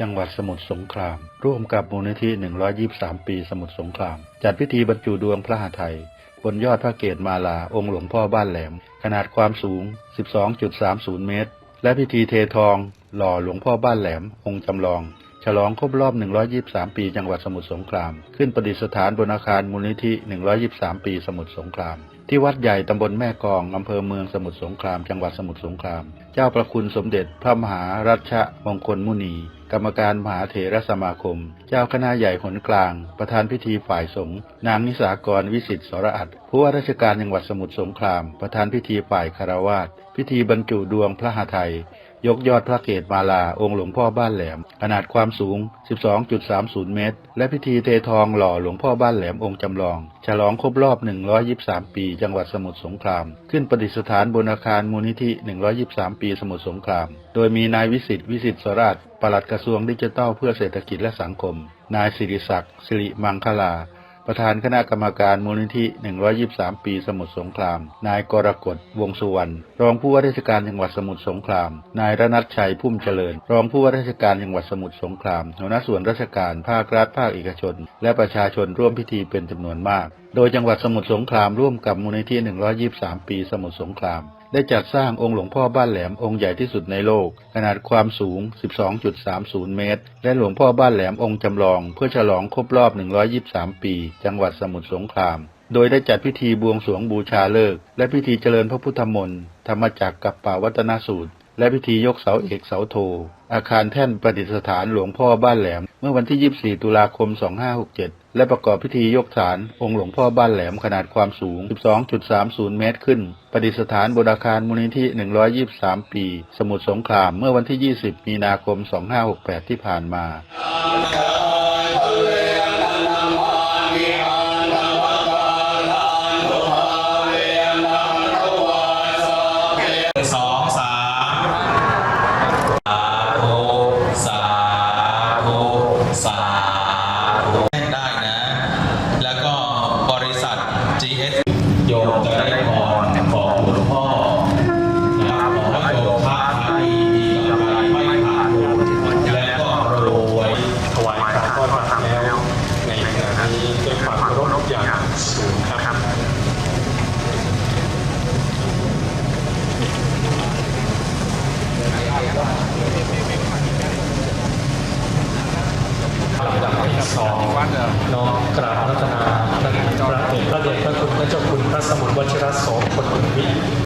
จังหวัดสมุทรสงคราม ร่วมกับมูลนิธิ 123 ปีสมุทรสงคราม จัดพิธีบรรจุดวงพระหทัยบนยอดพระเกศมาลาองค์หลวงพ่อบ้านแหลม ขนาดความสูง 12.30 เมตร และพิธีเททอง หล่อหลวงพ่อบ้านแหลม องค์จำลอง ฉลองครบรอบ 123 ปีจังหวัดสมุทรสงคราม ขึ้นประดิษฐานบนอาคารมูลนิธิ 123 ปีสมุทรสงครามที่วัดใหญ่ตำบลแม่กอง อำเภอเมืองสมุทรสงคราม จังหวัดสมุทรสงคราม เจ้าประคุณสมเด็จพระมหารัชมงคลมุนี กรรมการมหาเถรสมาคม เจ้าคณะใหญ่หนกลาง ประธานพิธีฝ่ายสงฆ์นางนิสากรวิสิทธิสรอัตผู้ว่าราชการจังหวัดสมุทรสงคราม ประธานพิธีฝ่ายคารวาสพิธีบรรจุดวงพระหทัย ยกยอดพระเกศมาลาองค์หลวงพ่อบ้านแหลม ขนาดความสูง 12.30 เมตร และพิธีเททองหล่อหลวงพ่อบ้านแหลมองค์จำลอง ฉลองครบรอบ 123 ปี จังหวัดสมุทรสงคราม ขึ้นประดิษฐานบนอาคารมูลนิธิ 123 ปีสมุทรสงคราม โดยมีนายวิสิตวิสิตสราชปลัดกระทรวงดิจิทัลเพื่อเศรษฐกิจและสังคม นายสิริศักดิ์สิริมังคลา ประธานคณะกรรมการมูลนิธิ 123 ปีสมุทรสงคราม นายกรกฎวงสุวรรณ รองผู้ว่าราชการจังหวัดสมุทรสงคราม นายรนัทชัยพุ่มเจริญ รองผู้ว่าราชการจังหวัดสมุทรสงครามหัวหน้าส่วนราชการ ภาครัฐ ภาคเอกชน และประชาชนร่วมพิธีเป็นจำนวนมาก โดยจังหวัดสมุทรสงครามร่วมกับมูลนิธิ 123 ปีสมุทรสงคราม ได้จัดสร้างองค์หลวงพ่อบ้านแหลมองค์ใหญ่ที่สุดในโลก ขนาดความสูง 12.30 เมตร และหลวงพ่อบ้านแหลมองค์จำลอง เพื่อฉลองครบรอบ 123 ปี จังหวัดสมุทรสงครามโดยได้จัดพิธีบวงสรวงบูชาเลิก และพิธีเจริญพระพุทธมนต์ธรรมจักรกับป่าวัฒนสูตร และพิธียกเสาเอกเสาโท อาคารแท่นประดิษฐานหลวงพ่อบ้านแหลม เมื่อวันที่ 24 ตุลาคม 2567 และประกอบพิธียกฐาน องค์หลวงพ่อบ้านแหลมขนาดความสูง 12.30 เมตรขึ้น ประดิษฐานบนอาคารมูลนิธิ 123 ปี สมุทรสงครามเมื่อวันที่ 20 มีนาคม 2568 ที่ผ่านมา นี้ด้วยความเคารพอย่างสูงครับลำดับที่สองน้อมกราบรัตนาพระเดชพระเดชพระคุณพระเจ้าคุณพระสมุทรวชิรโสพลวิ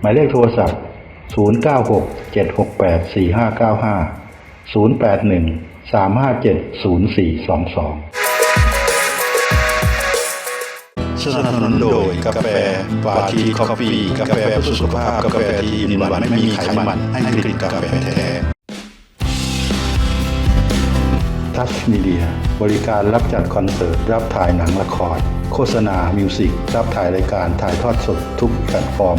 หมายเลขโทรศัพท์ 096 768 4595 081 357 0422 สนับสนุนโดยกาแฟปาทีคอฟฟี่กาแฟเพื่อสุขภาพ กาแฟที่อินวันไม่มีไขมันให้กลิ่นกาแฟแท้ทัชมีเดียบริการรับจัดคอนเสิร์ต รับถ่ายหนังละคร โฆษณา มิวสิก รับถ่ายรายการถ่ายทอดสดทุกแพลตฟอร์ม